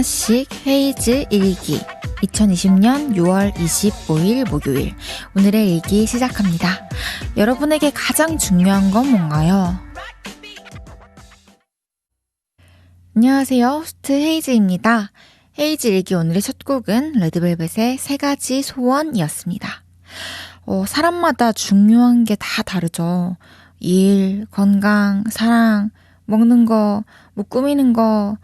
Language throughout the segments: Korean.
하나씩 헤이즈 일기 2020년 6월 25일 목요일 오늘의 일기 시작합니다. 여러분에게 가장 중요한 건 뭔가요? 안녕하세요. 호스트 헤이즈입니다. 헤이즈 일기 오늘의 첫 곡은 레드벨벳의 세 가지 소원이었습니다. 어, 사람마다 중요한 게 다 다르죠. 일, 건강, 사랑, 먹는 거, 뭐 꾸미는 거,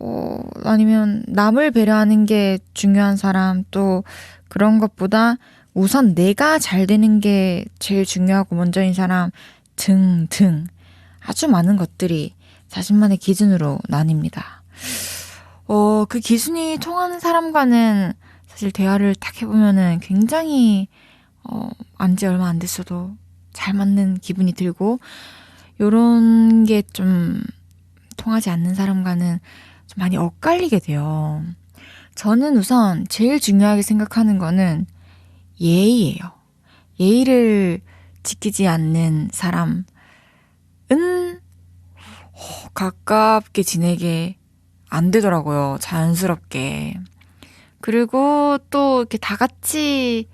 어, 아니면 남을 배려하는 게 중요한 사람, 또 그런 것보다 우선 내가 잘 되는 게 제일 중요하고 먼저인 사람 등등 아주 많은 것들이 자신만의 기준으로 나뉩니다. 어, 그 기준이 통하는 사람과는 사실 대화를 딱 해보면은 굉장히, 어, 안지 얼마 안 됐어도 잘 맞는 기분이 들고, 요런 게 좀 통하지 않는 사람과는 좀 많이 엇갈리게 돼요. 저는 우선 제일 중요하게 생각하는 거는 예의예요. 예의를 지키지 않는 사람은 어, 가깝게 지내게 안 되더라고요. 자연스럽게. 그리고 또 이렇게 다 같이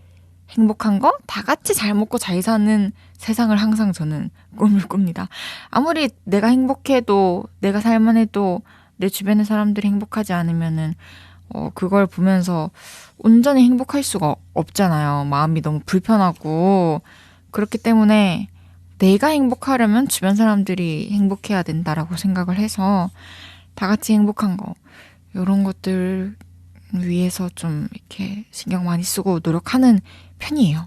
행복한 거? 다 같이 잘 먹고 잘 사는 세상을 항상 저는 꿈을 꿉니다. 아무리 내가 행복해도, 내가 살만 해도 내 주변의 사람들이 행복하지 않으면은, 어, 그걸 보면서 온전히 행복할 수가 없잖아요. 마음이 너무 불편하고. 그렇기 때문에 내가 행복하려면 주변 사람들이 행복해야 된다라고 생각을 해서 다 같이 행복한 거, 요런 것들 위해서 좀 이렇게 신경 많이 쓰고 노력하는 편이에요.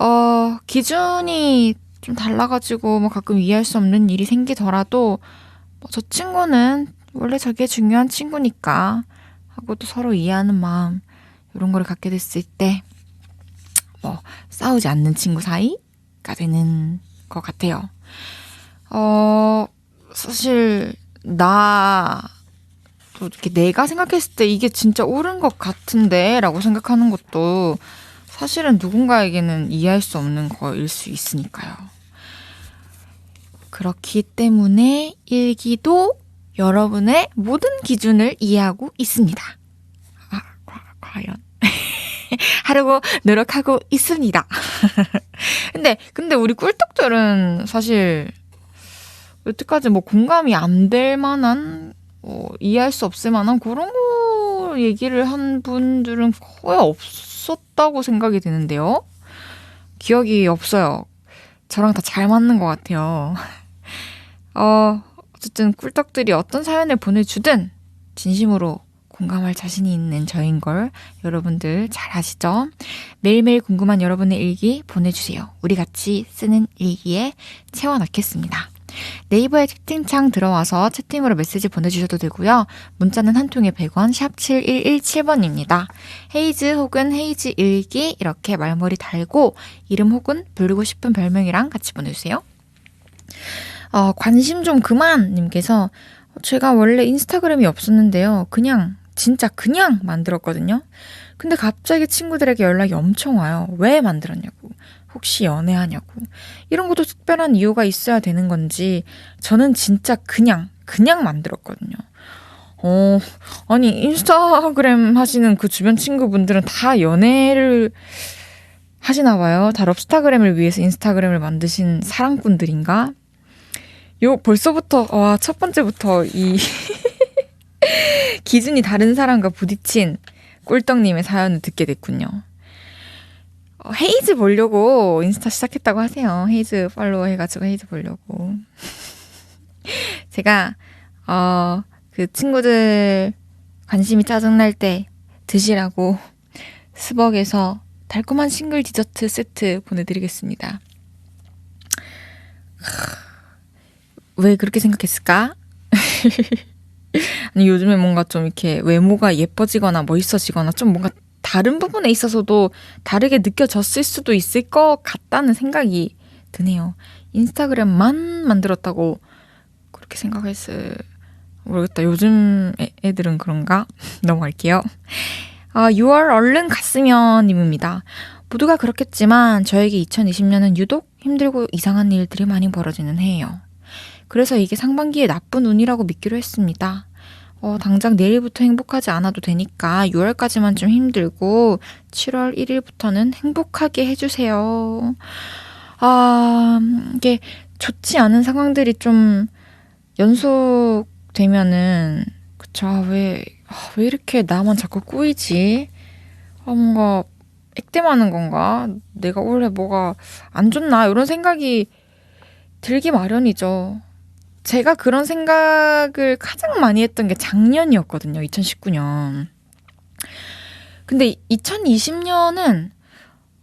어, 기준이 좀 달라가지고 뭐 가끔 이해할 수 없는 일이 생기더라도 뭐 저 친구는 원래 저게 중요한 친구니까 하고 또 서로 이해하는 마음 이런 거를 갖게 됐을 때 뭐 싸우지 않는 친구 사이가 되는 것 같아요. 어, 사실 나 또 이렇게 내가 생각했을 때 이게 진짜 옳은 것 같은데 라고 생각하는 것도 사실은 누군가에게는 이해할 수 없는 거일 수 있으니까요. 그렇기 때문에 일기도 여러분의 모든 기준을 이해하고 있습니다. 아, 과, 과연. 하려고 노력하고 있습니다. 근데, 근데 우리 꿀떡들은 사실 여태까지 뭐 공감이 안 될 만한, 어, 이해할 수 없을 만한 그런 거 얘기를 한 분들은 거의 없었다고 생각이 드는데요. 기억이 없어요. 저랑 다 잘 맞는 것 같아요. 어, 어쨌든 꿀떡들이 어떤 사연을 보내주든 진심으로 공감할 자신이 있는 저인 걸 여러분들 잘 아시죠? 매일매일 궁금한 여러분의 일기 보내주세요. 우리 같이 쓰는 일기에 채워넣겠습니다. 네이버에 채팅창 들어와서 채팅으로 메시지 보내주셔도 되고요. 문자는 한 통에 100원, 샵 7117번입니다. 헤이즈 혹은 헤이즈 일기 이렇게 말머리 달고 이름 혹은 부르고 싶은 별명이랑 같이 보내주세요. 어, 관심 좀 그만 님께서 제가 원래 인스타그램이 없었는데요. 그냥 진짜 그냥 만들었거든요. 근데 갑자기 친구들에게 연락이 엄청 와요. 왜 만들었냐고. 혹시 연애하냐고. 이런 것도 특별한 이유가 있어야 되는 건지 저는 진짜 그냥 그냥 만들었거든요. 어, 아니 인스타그램 하시는 그 주변 친구분들은 다 연애를 하시나 봐요. 다 럽스타그램을 위해서 인스타그램을 만드신 사랑꾼들인가? 요 벌써부터 와 첫 번째부터 이 기준이 다른 사람과 부딪힌 꿀떡님의 사연을 듣게 됐군요. 어, 헤이즈 보려고 인스타 시작했다고 하세요. 헤이즈 팔로워 해가지고 헤이즈 보려고. 제가 어 그 친구들 관심이 짜증날 때 드시라고 스벅에서 달콤한 싱글 디저트 세트 보내드리겠습니다. 왜 그렇게 생각했을까? 아니, 요즘에 뭔가 좀 이렇게 외모가 예뻐지거나 멋있어지거나 좀 뭔가 다른 부분에 있어서도 다르게 느껴졌을 수도 있을 것 같다는 생각이 드네요. 인스타그램만 만들었다고 그렇게 생각했을 모르겠다. 요즘 애, 들은 그런가? 넘어갈게요. 아, 6월 얼른 갔으면 님입니다. 모두가 그렇겠지만 저에게 2020년은 유독 힘들고 이상한 일들이 많이 벌어지는 해예요. 그래서 이게 상반기에 나쁜 운이라고 믿기로 했습니다. 어, 당장 내일부터 행복하지 않아도 되니까 6월까지만 좀 힘들고 7월 1일부터는 행복하게 해주세요. 아, 이게 좋지 않은 상황들이 좀 연속되면은, 그쵸. 아, 왜, 아, 왜 이렇게 나만 자꾸 꼬이지? 아, 뭔가 액땜하는 건가? 내가 올해 뭐가 안 좋나? 이런 생각이 들기 마련이죠. 제가 그런 생각을 가장 많이 했던 게 작년이었거든요. 2019년. 근데 2020년은,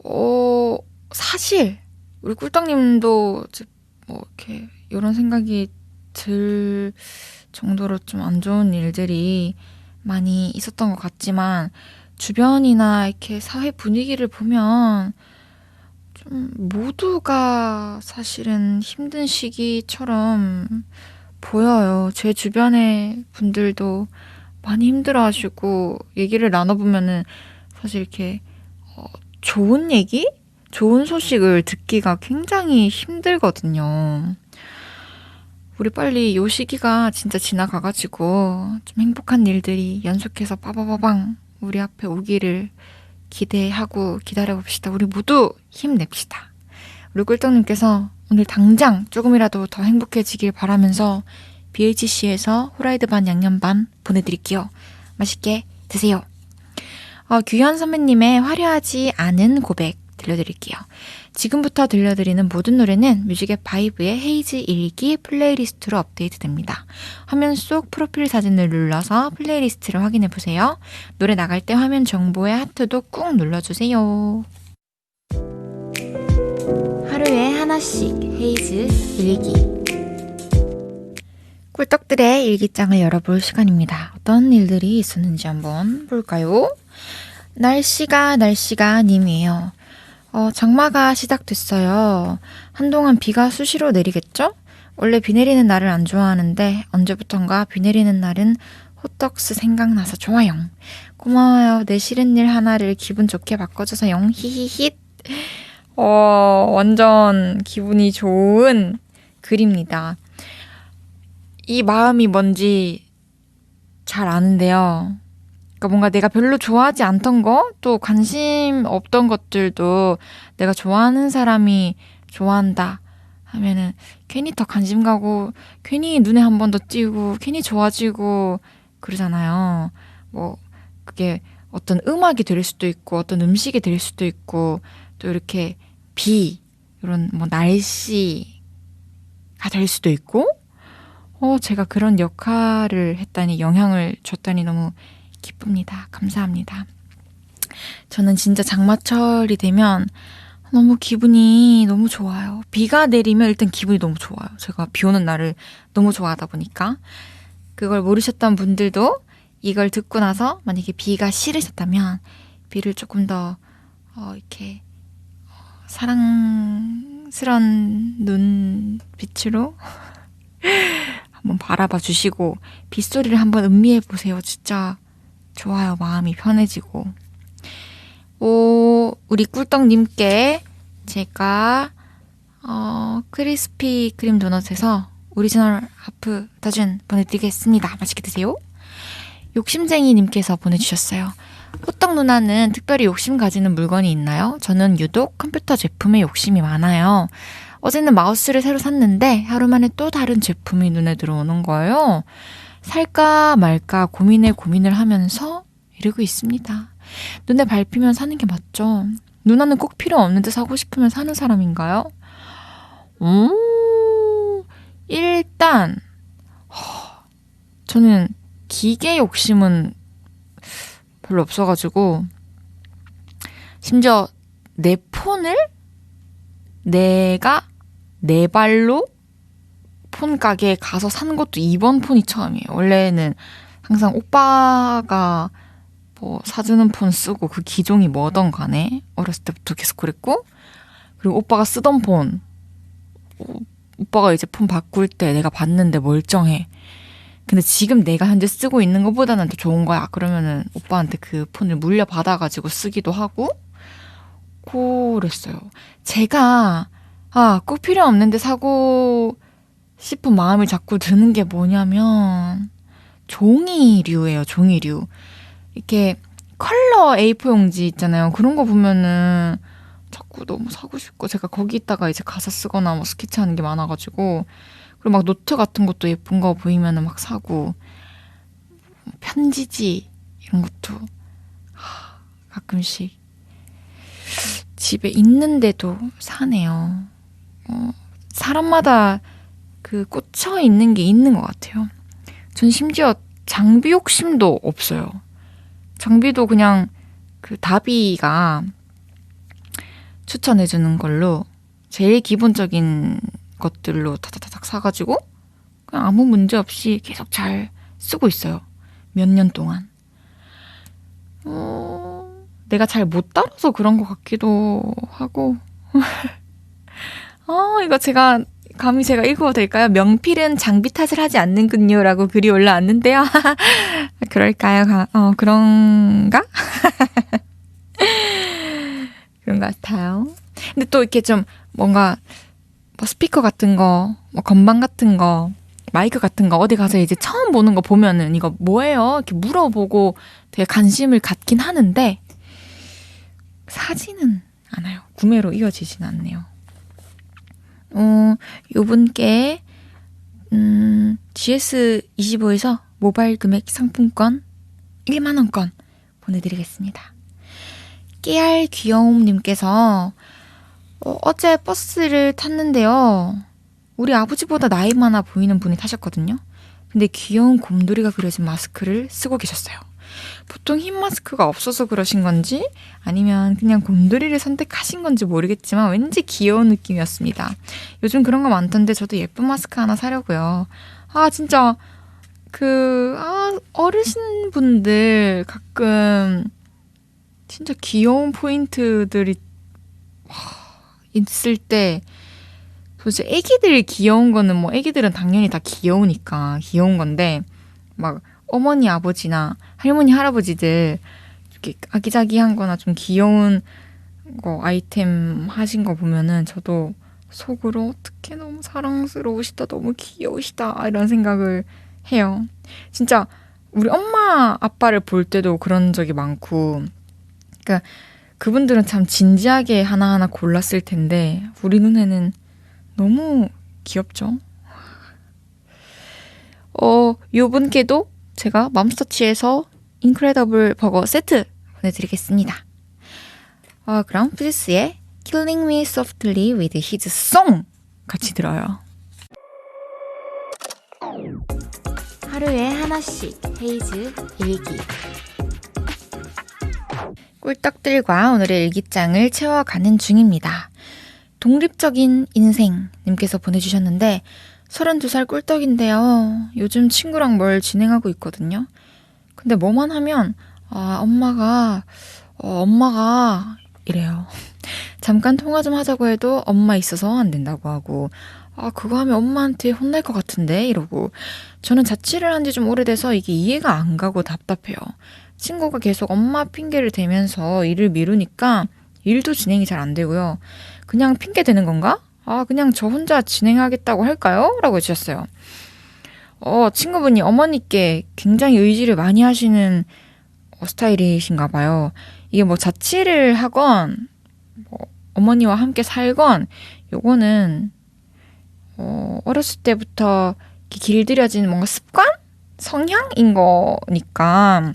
어, 사실, 우리 꿀떡님도 뭐 이렇게 이런 생각이 들 정도로 좀 안 좋은 일들이 많이 있었던 것 같지만, 주변이나 이렇게 사회 분위기를 보면 좀 모두가 사실은 힘든 시기처럼 보여요. 제 주변의 분들도 많이 힘들어 하시고 얘기를 나눠보면은 사실 이렇게 어, 좋은 얘기? 좋은 소식을 듣기가 굉장히 힘들거든요. 우리 빨리 요 시기가 진짜 지나가가지고 좀 행복한 일들이 연속해서 빠바바방 우리 앞에 오기를 기대하고 기다려봅시다. 우리 모두 힘냅시다. 우리 꿀떡님께서 오늘 당장 조금이라도 더 행복해지길 바라면서 BHC에서 후라이드 반 양념 반 보내드릴게요. 맛있게 드세요. 어, 규현 선배님의 화려하지 않은 고백 들려드릴게요. 지금부터 들려드리는 모든 노래는 뮤직의 바이브의 헤이즈 일기 플레이리스트로 업데이트됩니다. 화면 속 프로필 사진을 눌러서 플레이리스트를 확인해 보세요. 노래 나갈 때 화면 정보에 하트도 꾹 눌러주세요. 하루에 하나씩 헤이즈 일기 꿀떡들의 일기장을 열어볼 시간입니다. 어떤 일들이 있었는지 한번 볼까요? 날씨가 날씨가 님이에요. 어, 장마가 시작됐어요. 한동안 비가 수시로 내리겠죠? 원래 비 내리는 날을 안 좋아하는데 언제부턴가 비 내리는 날은 호떡스 생각나서 좋아요. 고마워요. 내 싫은 일 하나를 기분 좋게 바꿔줘서 영 히히힛. 어, 완전 기분이 좋은 글입니다. 이 마음이 뭔지 잘 아는데요. 그러니까 뭔가 내가 별로 좋아하지 않던 거, 또 관심 없던 것들도 내가 좋아하는 사람이 좋아한다 하면은 괜히 더 관심 가고, 괜히 눈에 한 번 더 띄고, 괜히 좋아지고 그러잖아요. 뭐, 그게 어떤 음악이 될 수도 있고, 어떤 음식이 될 수도 있고, 또 이렇게 비, 이런 뭐 날씨가 될 수도 있고, 어, 제가 그런 역할을 했다니, 영향을 줬다니 너무 기쁩니다. 감사합니다. 저는 진짜 장마철이 되면 너무 기분이 너무 좋아요. 비가 내리면 일단 기분이 너무 좋아요. 제가 비 오는 날을 너무 좋아하다 보니까. 그걸 모르셨던 분들도 이걸 듣고 나서 만약에 비가 싫으셨다면 비를 조금 더, 어, 이렇게, 어, 사랑스런 눈빛으로 한번 바라봐 주시고 빗소리를 한번 음미해 보세요. 진짜 좋아요. 마음이 편해지고. 오, 우리 꿀떡님께 제가, 어, 크리스피 크림 도넛에서 오리지널 하프 다준 보내드리겠습니다. 맛있게 드세요. 욕심쟁이님께서 보내주셨어요. 호떡 누나는 특별히 욕심 가지는 물건이 있나요? 저는 유독 컴퓨터 제품에 욕심이 많아요. 어제는 마우스를 새로 샀는데 하루 만에 또 다른 제품이 눈에 들어오는 거예요. 살까 말까 고민에 고민을 하면서 이러고 있습니다. 눈에 밟히면 사는 게 맞죠? 누나는 꼭 필요 없는데 사고 싶으면 사는 사람인가요? 오, 일단, 저는 기계 욕심은 별로 없어가지고, 심지어 내 폰을 내가 내 발로 폰 가게에 가서 산 것도 이번 폰이 처음이에요. 원래는 항상 오빠가 뭐 사주는 폰 쓰고 그 기종이 뭐든 간에 어렸을 때부터 계속 그랬고 그리고 오빠가 쓰던 폰 오빠가 이제 폰 바꿀 때 내가 봤는데 멀쩡해. 근데 지금 내가 현재 쓰고 있는 것보다는 더 좋은 거야. 그러면은 오빠한테 그 폰을 물려받아가지고 쓰기도 하고 그랬어요. 제가 아, 꼭 필요 없는데 사고 싶은 마음이 자꾸 드는 게 뭐냐면, 종이류예요, 종이류. 이렇게 컬러 A4 용지 있잖아요. 그런 거 보면은 자꾸 너무 사고 싶고 제가 거기다가 이제 가사 쓰거나 뭐 스케치하는 게 많아가지고 그리고 막 노트 같은 것도 예쁜 거 보이면은 막 사고 편지지 이런 것도 하, 가끔씩 집에 있는데도 사네요. 어, 사람마다 그 꽂혀 있는 게 있는 것 같아요. 전 심지어 장비 욕심도 없어요. 장비도 그냥 그 다비가 추천해주는 걸로 제일 기본적인 것들로 타타타닥 사가지고 그냥 아무 문제 없이 계속 잘 쓰고 있어요. 몇 년 동안. 어, 내가 잘 못 따라서 그런 것 같기도 하고. 어, 이거 제가 감히 제가 읽어도 될까요? 명필은 장비 탓을 하지 않는군요라고 글이 올라왔는데요. 그럴까요? 어, 그런가? 그런 것 같아요. 근데 또 이렇게 좀 뭔가 뭐 스피커 같은 거, 뭐 건반 같은 거, 마이크 같은 거 어디 가서 이제 처음 보는 거 보면은 이거 뭐예요? 이렇게 물어보고 되게 관심을 갖긴 하는데 사지는 않아요. 구매로 이어지진 않네요. 어, 요 분께 음, GS25에서 모바일 금액 상품권 1만원권 보내드리겠습니다. 깨알 귀여움님께서 어, 어제 버스를 탔는데요. 우리 아버지보다 나이 많아 보이는 분이 타셨거든요. 근데 귀여운 곰돌이가 그려진 마스크를 쓰고 계셨어요. 보통 흰 마스크가 없어서 그러신 건지 아니면 그냥 곰돌이를 선택하신 건지 모르겠지만 왠지 귀여운 느낌이었습니다. 요즘 그런 거 많던데 저도 예쁜 마스크 하나 사려고요. 아 진짜 그 아, 어르신 분들 가끔 진짜 귀여운 포인트들이 있을 때 도대체 애기들 귀여운 거는 뭐 애기들은 당연히 다 귀여우니까 귀여운 건데 막 어머니 아버지나 할머니 할아버지들 이렇게 아기자기한 거나 좀 귀여운 거 아이템 하신 거 보면은 저도 속으로 어떻게 너무 사랑스러우시다 너무 귀여우시다 이런 생각을 해요. 진짜 우리 엄마 아빠를 볼 때도 그런 적이 많고 그러니까 그분들은 참 진지하게 하나하나 골랐을 텐데 우리 눈에는 너무 귀엽죠. 어, 요분께도 제가 맘스터치에서 인크레더블 버거 세트 보내드리겠습니다. 어, 그럼 퓨즈스의 Killing Me Softly with His Song 같이 들어요. 하루에 하나씩 헤이즈 일기 꿀떡들과 오늘의 일기장을 채워가는 중입니다. 독립적인 인생 님께서 보내주셨는데 32살 꿀떡인데요. 요즘 친구랑 뭘 진행하고 있거든요. 근데 뭐만 하면 아 엄마가 어, 엄마가 이래요. 잠깐 통화 좀 하자고 해도 엄마 있어서 안 된다고 하고 아 그거 하면 엄마한테 혼날 것 같은데 이러고 저는 자취를 한 지 좀 오래돼서 이게 이해가 안 가고 답답해요. 친구가 계속 엄마 핑계를 대면서 일을 미루니까 일도 진행이 잘 안 되고요. 그냥 핑계 대는 건가? 아, 그냥 저 혼자 진행하겠다고 할까요? 라고 해주셨어요. 어, 친구분이 어머니께 굉장히 의지를 많이 하시는 어, 스타일이신가 봐요. 이게 뭐 자취를 하건, 뭐 어머니와 함께 살건, 요거는, 어, 어렸을 때부터 길들여진 뭔가 습관? 성향인 거니까,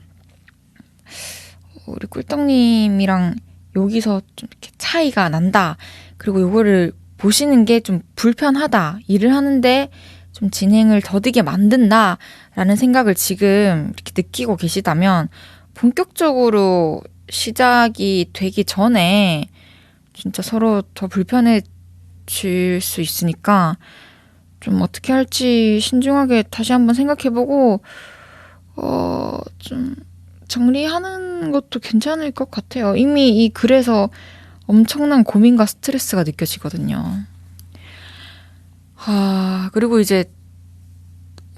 우리 꿀떡님이랑 여기서 좀 이렇게 차이가 난다. 그리고 요거를 보시는 게 좀 불편하다. 일을 하는데 좀 진행을 더디게 만든다. 라는 생각을 지금 이렇게 느끼고 계시다면 본격적으로 시작이 되기 전에 진짜 서로 더 불편해질 수 있으니까 좀 어떻게 할지 신중하게 다시 한번 생각해보고, 어, 좀 정리하는 것도 괜찮을 것 같아요. 이미 이 글에서 엄청난 고민과 스트레스가 느껴지거든요. 아, 그리고 이제,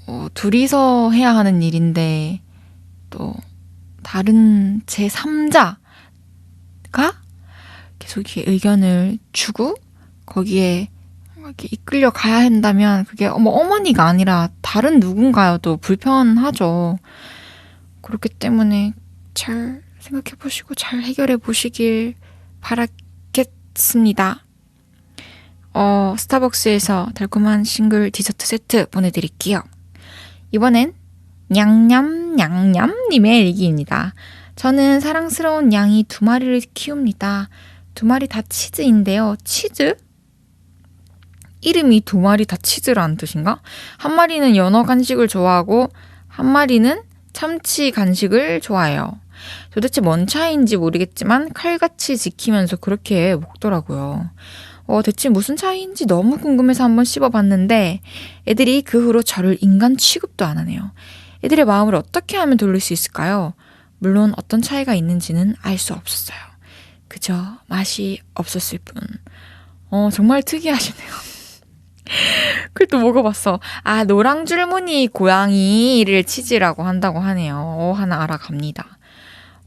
어, 둘이서 해야 하는 일인데, 또, 다른 제3자가 계속 이렇게 의견을 주고, 거기에, 이렇게 이끌려 가야 한다면 그게 뭐 어머니가 아니라 다른 누군가여도 불편하죠. 그렇기 때문에 잘 생각해 보시고 잘 해결해 보시길 바라겠습니다. 어, 스타벅스에서 달콤한 싱글 디저트 세트 보내드릴게요. 이번엔 냥냠냥냠님의 일기입니다. 저는 사랑스러운 양이 두 마리를 키웁니다. 두 마리 다 치즈인데요. 치즈? 이름이 두 마리 다 치즈라는 뜻인가? 한 마리는 연어 간식을 좋아하고 한 마리는 참치 간식을 좋아해요. 도대체 뭔 차이인지 모르겠지만 칼같이 지키면서 그렇게 먹더라고요. 어, 대체 무슨 차이인지 너무 궁금해서 한번 씹어봤는데 애들이 그 후로 저를 인간 취급도 안 하네요. 애들의 마음을 어떻게 하면 돌릴 수 있을까요? 물론 어떤 차이가 있는지는 알 수 없었어요. 그저 맛이 없었을 뿐. 어, 정말 특이하시네요. 그래도 먹어봤어. 아, 노랑 줄무늬 고양이를 치즈라고 한다고 하네요. 어, 하나 알아갑니다.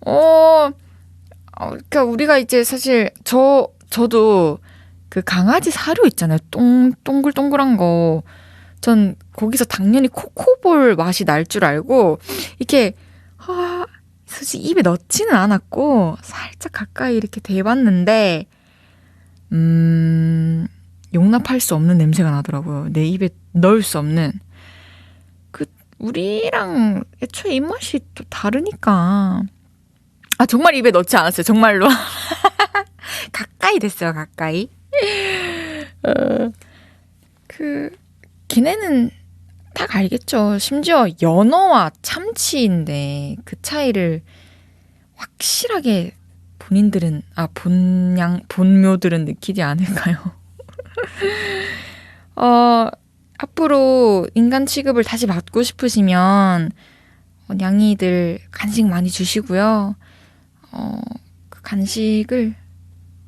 어, 어, 그니까 우리가 이제 사실 저, 저도 그 강아지 사료 있잖아요. 똥, 동글동글한 거. 전 거기서 당연히 코코볼 맛이 날 줄 알고, 이렇게, 아, 솔직히 입에 넣지는 않았고, 살짝 가까이 이렇게 대봤는데, 음, 용납할 수 없는 냄새가 나더라고요. 내 입에 넣을 수 없는. 그, 우리랑 애초에 입맛이 또 다르니까. 아, 정말 입에 넣지 않았어요. 정말로. 가까이 됐어요, 가까이. 어, 그, 걔네는 딱 알겠죠. 심지어 연어와 참치인데 그 차이를 확실하게 본인들은, 아, 본양, 본묘들은 느끼지 않을까요? 어, 앞으로 인간 취급을 다시 받고 싶으시면, 어, 냥이들 간식 많이 주시고요. 어, 그 간식을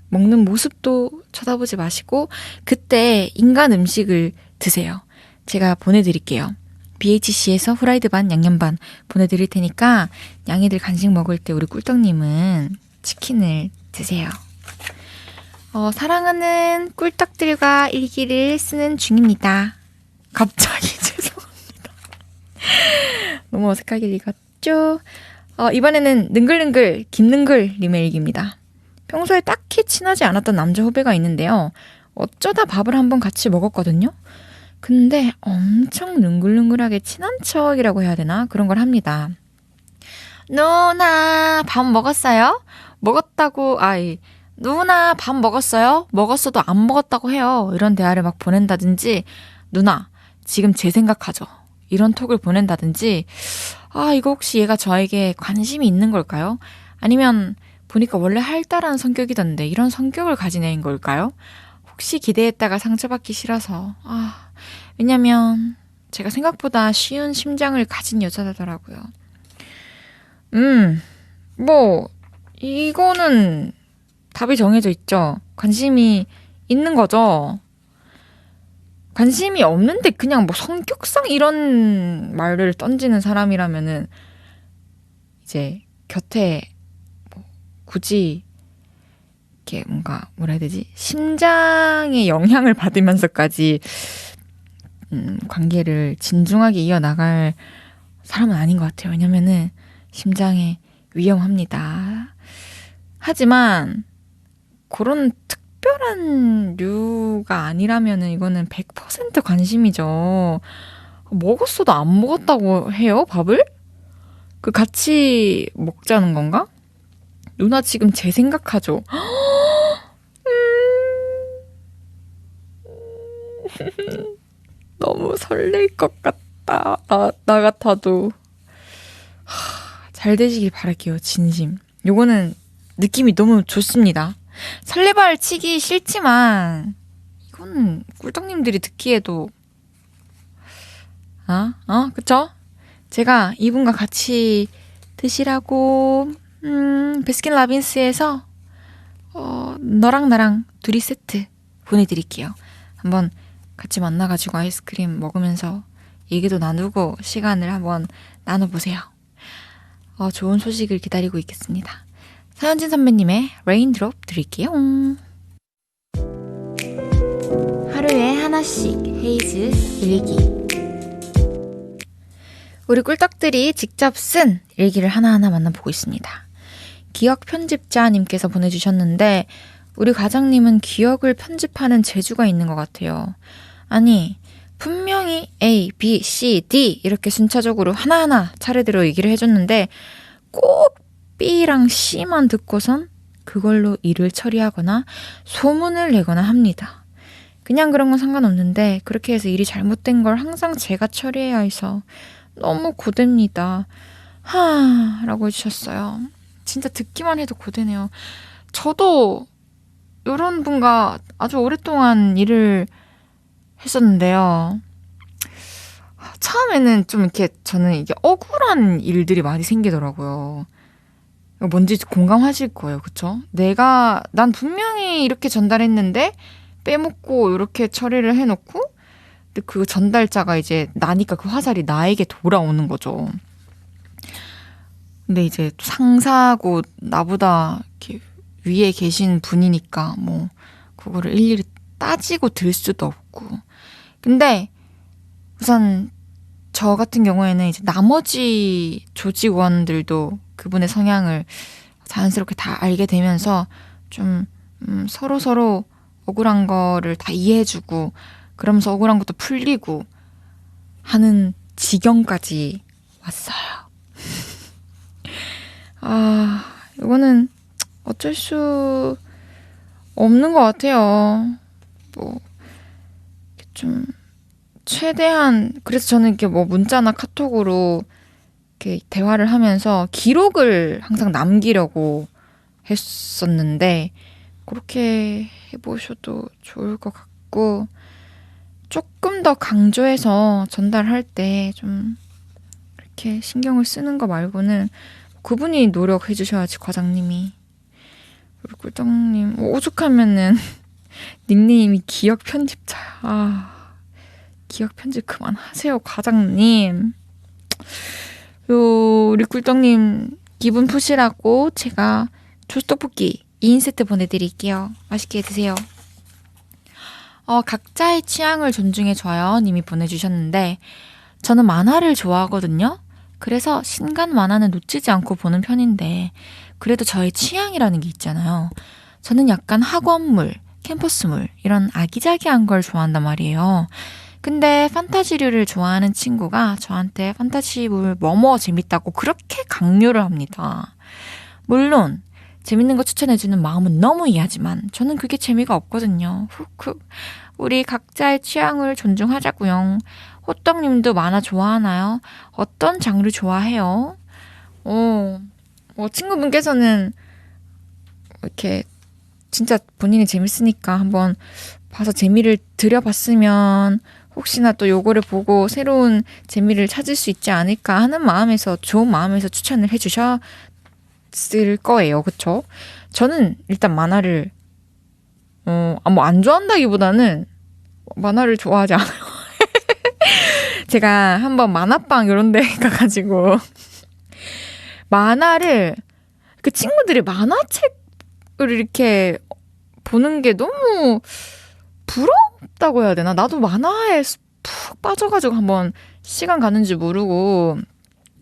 먹는 모습도 쳐다보지 마시고, 그때 인간 음식을 드세요. 제가 보내드릴게요. BHC에서 후라이드 반, 양념 반 보내드릴 테니까, 냥이들 간식 먹을 때 우리 꿀떡님은 치킨을 드세요. 어, 사랑하는 꿀떡들과 일기를 쓰는 중입니다. 갑자기 죄송합니다. 너무 어색하게 읽었죠? 어, 이번에는 능글능글 김능글님의 일기입니다. 평소에 딱히 친하지 않았던 남자 후배가 있는데요. 어쩌다 밥을 한번 같이 먹었거든요. 근데 엄청 능글능글하게 친한 척이라고 해야 되나? 그런 걸 합니다. 누나, 밥 먹었어요? 먹었다고, 아이, 누나 밥 먹었어요? 먹었어도 안 먹었다고 해요. 이런 대화를 막 보낸다든지, 누나, 지금 제 생각하죠. 이런 톡을 보낸다든지, 아, 이거 혹시 얘가 저에게 관심이 있는 걸까요? 아니면, 보니까 원래 활달한 성격이던데, 이런 성격을 가진 애인 걸까요? 혹시 기대했다가 상처받기 싫어서, 아, 왜냐면, 제가 생각보다 쉬운 심장을 가진 여자더라고요. 음, 뭐, 이거는, 답이 정해져 있죠. 관심이 있는 거죠. 관심이 없는데 그냥 뭐 성격상 이런 말을 던지는 사람이라면은 이제 곁에 뭐 굳이 이렇게 뭔가 뭐라 해야 되지 심장의 영향을 받으면서까지 음, 관계를 진중하게 이어나갈 사람은 아닌 것 같아요. 왜냐면은 심장에 위험합니다. 하지만 그런 특별한 류가 아니라면은 이거는 100% 관심이죠. 먹었어도 안 먹었다고 해요, 밥을? 그 같이 먹자는 건가? 누나 지금 제 생각하죠. 너무 설렐 것 같다. 아, 나 같아도. 하, 잘 되시길 바랄게요, 진심. 요거는 느낌이 너무 좋습니다. 설레발 치기 싫지만 이거는 꿀떡님들이 듣기에도 아, 어, 그쵸? 제가 이분과 같이 드시라고 음, 베스킨 라빈스에서 어, 너랑 나랑 둘이 세트 보내드릴게요. 한번 같이 만나가지고 아이스크림 먹으면서 얘기도 나누고 시간을 한번 나눠보세요. 어, 좋은 소식을 기다리고 있겠습니다. 서현진 선배님의 레인드롭 드릴게요. 하루에 클래식 헤이즈 일기 우리 꿀떡들이 직접 쓴 일기를 하나하나 만나보고 있습니다. 기억 편집자님께서 보내주셨는데 우리 과장님은 기억을 편집하는 재주가 있는 것 같아요. 아니 분명히 A, B, C, D 이렇게 순차적으로 하나하나 차례대로 얘기를 해줬는데 꼭 B랑 C만 듣고선 그걸로 일을 처리하거나 소문을 내거나 합니다. 그냥 그런 건 상관없는데 그렇게 해서 일이 잘못된 걸 항상 제가 처리해야 해서 너무 고됩니다. 하, 라고 해주셨어요. 진짜 듣기만 해도 고되네요. 저도 이런 분과 아주 오랫동안 일을 했었는데요. 처음에는 좀 이렇게 저는 이게 억울한 일들이 많이 생기더라고요. 뭔지 공감하실 거예요. 그쵸? 내가, 난 분명히 이렇게 전달했는데 빼먹고 이렇게 처리를 해놓고 근데 그 전달자가 이제 나니까 그 화살이 나에게 돌아오는 거죠. 근데 이제 상사고 나보다 이렇게 위에 계신 분이니까 뭐 그거를 일일이 따지고 들 수도 없고. 근데 우선 저 같은 경우에는 이제 나머지 조직원들도 그분의 성향을 자연스럽게 다 알게 되면서 좀 음, 서로 서로 억울한 거를 다 이해해주고 그러면서 억울한 것도 풀리고 하는 지경까지 왔어요. 아, 이거는 어쩔 수 없는 것 같아요. 뭐, 좀, 최대한, 그래서 저는 이렇게 뭐 문자나 카톡으로 이렇게 대화를 하면서 기록을 항상 남기려고 했었는데, 그렇게 해보셔도 좋을 것 같고, 조금 더 강조해서 전달할 때 좀 이렇게 신경을 쓰는 거 말고는 그분이 노력해 주셔야지 과장님이 우리 꿀떡님 오죽하면은 닉네임이 기억 편집자 아 기억 편집 그만하세요 과장님 요 우리 꿀떡님 기분 푸시라고 제가 조떡볶이 2인 세트 보내드릴게요 맛있게 드세요 어, 각자의 취향을 존중해줘요 님이 보내주셨는데 저는 만화를 좋아하거든요. 그래서 신간 만화는 놓치지 않고 보는 편인데 그래도 저의 취향이라는 게 있잖아요. 저는 약간 학원물, 캠퍼스물 이런 아기자기한 걸 좋아한단 말이에요. 근데 판타지류를 좋아하는 친구가 저한테 판타지물 뭐뭐 재밌다고 그렇게 강요를 합니다. 물론 재밌는 거 추천해주는 마음은 너무 이해하지만 저는 그게 재미가 없거든요. 훅훅. 우리 각자의 취향을 존중하자고요. 호떡님도 만화 좋아하나요? 어떤 장르 좋아해요? 어, 뭐 친구분께서는 이렇게 진짜 본인이 재밌으니까 한번 봐서 재미를 들여봤으면 혹시나 또 요거를 보고 새로운 재미를 찾을 수 있지 않을까 하는 마음에서 좋은 마음에서 추천을 해주셔 있을 거예요. 그쵸? 저는 일단 만화를, 어, 아, 뭐안 좋아한다기보다는 만화를 좋아하지 않아요. 제가 한번 만화방 이런 데 가가지고 만화를 그 친구들이 만화책을 이렇게 보는 게 너무 부 럽다고 해야 되나? 나도 만화에 푹 빠져가지고 한번 시간 가는지 모르고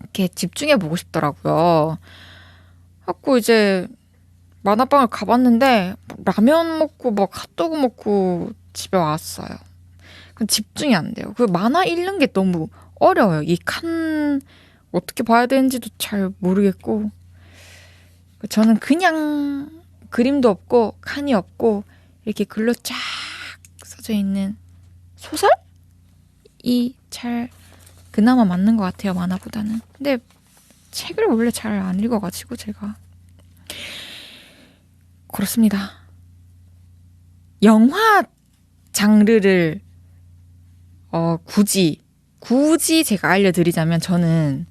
이렇게 집중해 보고 싶더라고요. 갖고 이제 만화방을 가봤는데 라면 먹고 뭐 핫도그 먹고 집에 왔어요. 집중이 안 돼요. 그 만화 읽는 게 너무 어려워요. 이 칸 어떻게 봐야 되는지도 잘 모르겠고 저는 그냥 그림도 없고 칸이 없고 이렇게 글로 쫙 써져 있는 소설이 잘 그나마 맞는 것 같아요 만화보다는. 근데 책을 원래 잘 안 읽어가지고 제가 그렇습니다. 영화 장르를 어 굳이 굳이 제가 알려드리자면 저는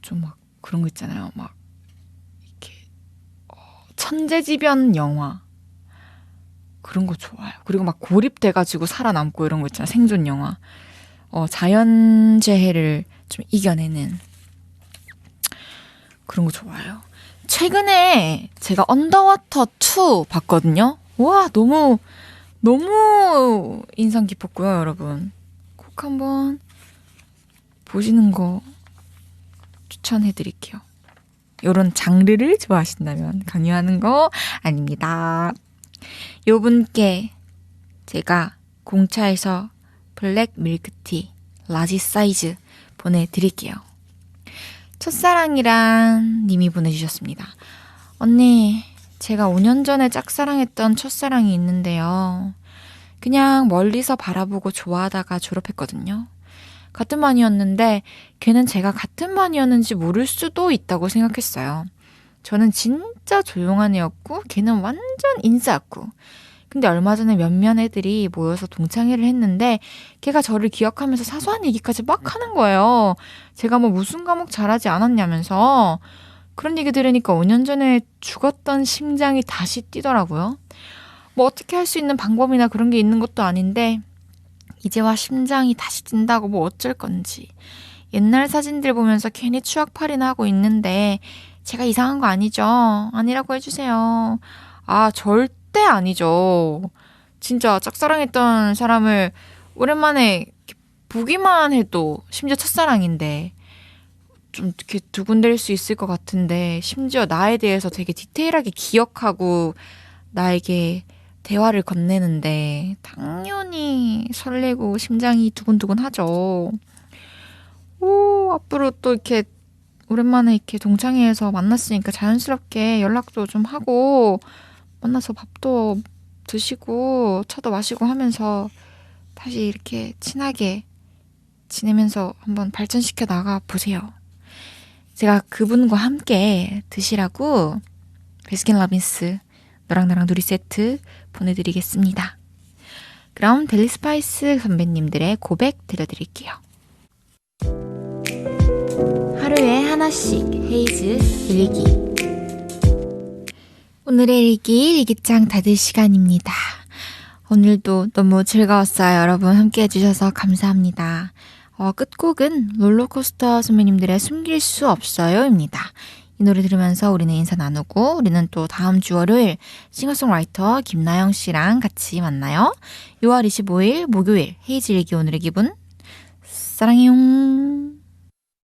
좀 막 그런 거 있잖아요. 막 이렇게 어, 천재지변 영화 그런 거 좋아요. 그리고 막 고립돼가지고 살아남고 이런 거 있잖아요. 생존 영화. 어, 자연재해를 좀 이겨내는 그런 거 좋아요. 최근에 제가 언더워터 2 봤거든요. 와, 너무, 너무 인상 깊었고요, 여러분. 꼭 한번 보시는 거 추천해 드릴게요. 요런 장르를 좋아하신다면 강요하는 거 아닙니다. 요 분께 제가 공차에서 블랙 밀크티 라지 사이즈 보내드릴게요. 첫사랑이란 님이 보내주셨습니다. 언니, 제가 5년 전에 짝사랑했던 첫사랑이 있는데요. 그냥 멀리서 바라보고 좋아하다가 졸업했거든요. 같은 반이었는데 걔는 제가 같은 반이었는지 모를 수도 있다고 생각했어요. 저는 진짜 조용한 애였고 걔는 완전 인싸였고 근데 얼마 전에 몇몇 애들이 모여서 동창회를 했는데 걔가 저를 기억하면서 사소한 얘기까지 막 하는 거예요. 제가 뭐 무슨 과목 잘하지 않았냐면서 그런 얘기 들으니까 5년 전에 죽었던 심장이 다시 뛰더라고요. 뭐 어떻게 할 수 있는 방법이나 그런 게 있는 것도 아닌데 이제와 심장이 다시 뛴다고 뭐 어쩔 건지 옛날 사진들 보면서 괜히 추억팔이나 하고 있는데 제가 이상한 거 아니죠? 아니라고 해주세요. 아 절대 아니죠. 진짜 짝사랑했던 사람을 오랜만에 보기만 해도 심지어 첫사랑인데 좀 이렇게 두근댈 수 있을 것 같은데 심지어 나에 대해서 되게 디테일하게 기억하고 나에게 대화를 건네는데 당연히 설레고 심장이 두근두근 하죠. 오, 앞으로 또 이렇게 오랜만에 이렇게 동창회에서 만났으니까 자연스럽게 연락도 좀 하고 만나서 밥도 드시고 차도 마시고 하면서 다시 이렇게 친하게 지내면서 한번 발전시켜 나가 보세요. 제가 그분과 함께 드시라고 베스킨 라빈스 너랑 나랑 둘이 세트 보내드리겠습니다. 그럼 델리 스파이스 선배님들의 고백 들려드릴게요. 하루에 하나씩 헤이즈 일기. 오늘의 일기 일기장 닫을 시간입니다. 오늘도 너무 즐거웠어요. 여러분 함께 해주셔서 감사합니다. 어, 끝곡은 롤러코스터 선배님들의 숨길 수 없어요입니다. 이 노래 들으면서 우리는 인사 나누고 우리는 또 다음 주 월요일 싱어송라이터 김나영 씨랑 같이 만나요. 6월 25일 목요일 헤이즈 일기 오늘의 기분 사랑해요.